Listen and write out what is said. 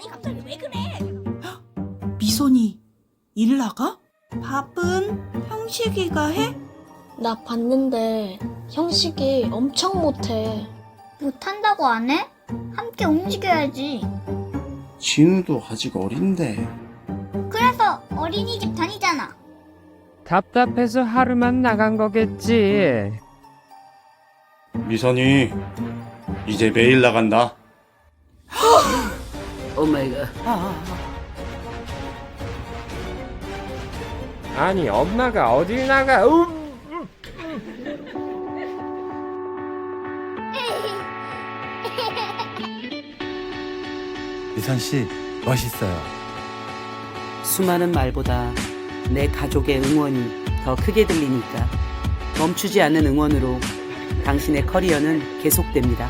갑자기 왜 그래? 미선이 일 나가? 밥은 형식이가 해? 나 봤는데 형식이 엄청 못해. 못한다고 안 해? 함께 움직여야지. 진우도 아직 어린데. 그래서 어린이집 다니잖아. 답답해서 하루만 나간 거겠지. 미선이 이제 매일 나간다. 오마이갓. 아, 아니 엄마가 어딜 나가? 우! 미선 씨 멋있어요. 수많은 말보다 내 가족의 응원이 더 크게 들리니까 멈추지 않는 응원으로 당신의 커리어는 계속됩니다.